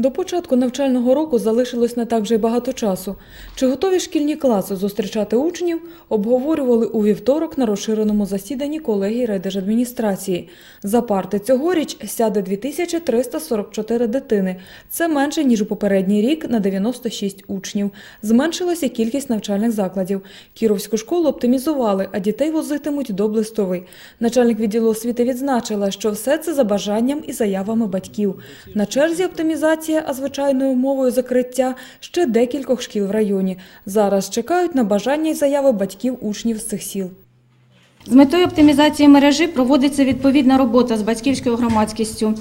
До початку навчального року залишилось не так вже й багато часу. Чи готові шкільні класи зустрічати учнів, обговорювали у вівторок на розширеному засіданні колегії райдержадміністрації. За парти цьогоріч сяде 2344 дитини. Це менше, ніж у попередній рік на 96 учнів. Зменшилася кількість навчальних закладів. Кіровську школу оптимізували, а дітей возитимуть до Блистови. Начальник відділу освіти відзначила, що все це за бажанням і заявами батьків. На черзі оптимізація, а звичайною мовою закриття ще декількох шкіл в районі. Зараз чекають на бажання і заяви батьків учнів з цих сіл. З метою оптимізації мережі проводиться відповідна робота з батьківською громадськістю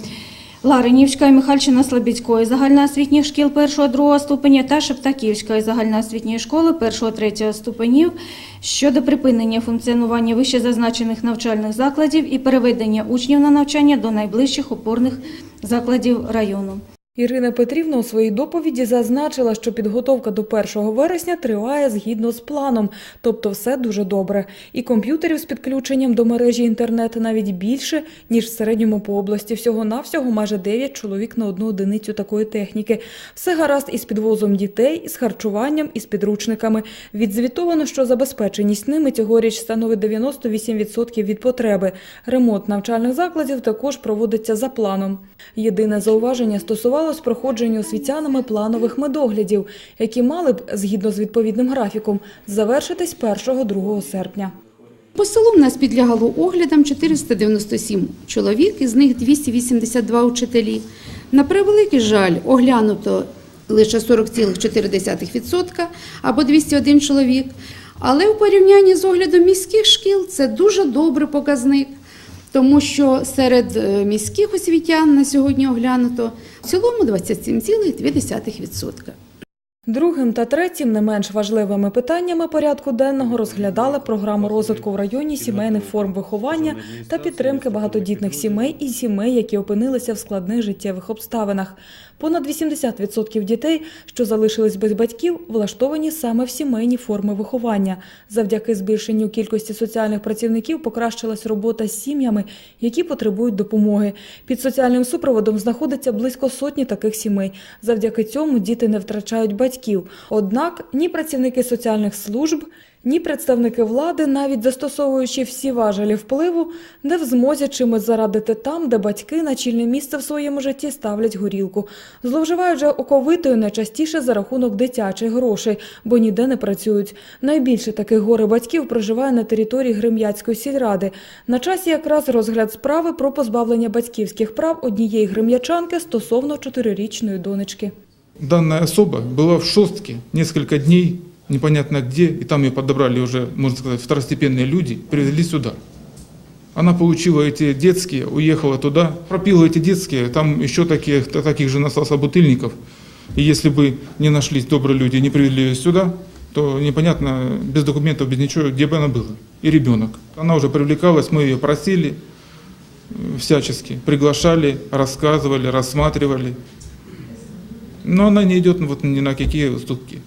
Ларинівської, Михальчина Слобідської загальноосвітніх шкіл 1-2 ступеня та Шептаківської загальноосвітньої школи 1-3 ступенів щодо припинення функціонування вищезазначених навчальних закладів і переведення учнів на навчання до найближчих опорних закладів району. Ірина Петрівна у своїй доповіді зазначила, що підготовка до 1 вересня триває згідно з планом, тобто все дуже добре. І комп'ютерів з підключенням до мережі інтернет навіть більше, ніж в середньому по області. Всього-навсього майже 9 чоловік на одну одиницю такої техніки. Все гаразд із підвозом дітей, із харчуванням, із підручниками. Відзвітовано, що забезпеченість ними цьогоріч становить 98% від потреби. Ремонт навчальних закладів також проводиться за планом. Єдине зауваження стосувалось проходження освітянами планових медоглядів, які мали б, згідно з відповідним графіком, завершитись 1-2 серпня. По селу в нас підлягало оглядам 497 чоловік, із них 282 учителі. На превеликий жаль, оглянуто лише 40,4% або 201 чоловік. Але у порівнянні з оглядом міських шкіл це дуже добрий показник, тому що серед е, міських освітян на сьогодні оглянуто в цілому 27,2%. Другим та третім, не менш важливими питаннями порядку денного розглядали програму розвитку в районі сімейних форм виховання та підтримки багатодітних сімей і сімей, які опинилися в складних життєвих обставинах. Понад 80% дітей, що залишились без батьків, влаштовані саме в сімейні форми виховання. Завдяки збільшенню кількості соціальних працівників покращилась робота з сім'ями, які потребують допомоги. Під соціальним супроводом знаходиться близько сотні таких сімей. Завдяки цьому діти не втрачають батьків. Однак ні працівники соціальних служб, ні представники влади, навіть застосовуючи всі важелі впливу, не в змозі чимось зарадити там, де батьки на чільне місце в своєму житті ставлять горілку. Зловживають же оковитою найчастіше за рахунок дитячих грошей, бо ніде не працюють. Найбільше таких горе батьків проживає на території Грем'яцької сільради. На часі якраз розгляд справи про позбавлення батьківських прав однієї грем'ячанки стосовно чотирирічної донечки. Данная особа была в шостке несколько дней, непонятно где, и там ее подобрали уже, можно сказать, второстепенные люди, привезли сюда. Она получила эти детские, уехала туда, пропила эти детские, там еще таких, таких же наслался бутыльников. И если бы не нашлись добрые люди не привели ее сюда, то непонятно, без документов, без ничего, где бы она была. И ребенок. Она уже привлекалась, мы ее просили э, всячески, приглашали, рассказывали, рассматривали. Но она не идет вот ни на какие уступки.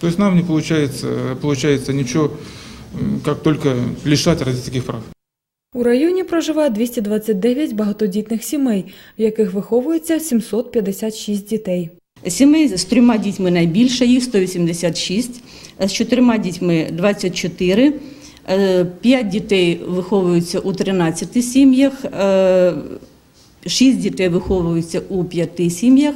То есть нам не получается, получается ничего, как только лишать родительских прав. У районі проживає 229 багатодітних сімей, в яких виховується 756 дітей. Сімей з трьома дітьми найбільше, їх 186, з чотирма дітьми 24, е, п'ять дітей виховуються у 13 сім'ях, е, шість дітей виховуються у п'яти сім'ях,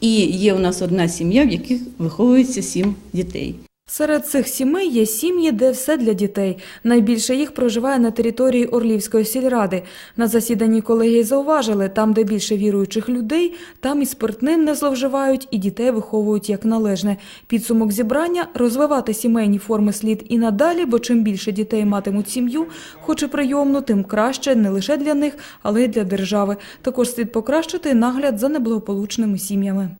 і є у нас одна сім'я, в яких виховується сім дітей. Серед цих сімей є сім'ї, де все для дітей. Найбільше їх проживає на території Орлівської сільради. На засіданні колегії зауважили, там, де більше віруючих людей, там і спиртним не зловживають, і дітей виховують як належне. Підсумок зібрання – розвивати сімейні форми слід і надалі, бо чим більше дітей матимуть сім'ю, хоч і прийомну, тим краще не лише для них, але й для держави. Також слід покращити нагляд за неблагополучними сім'ями.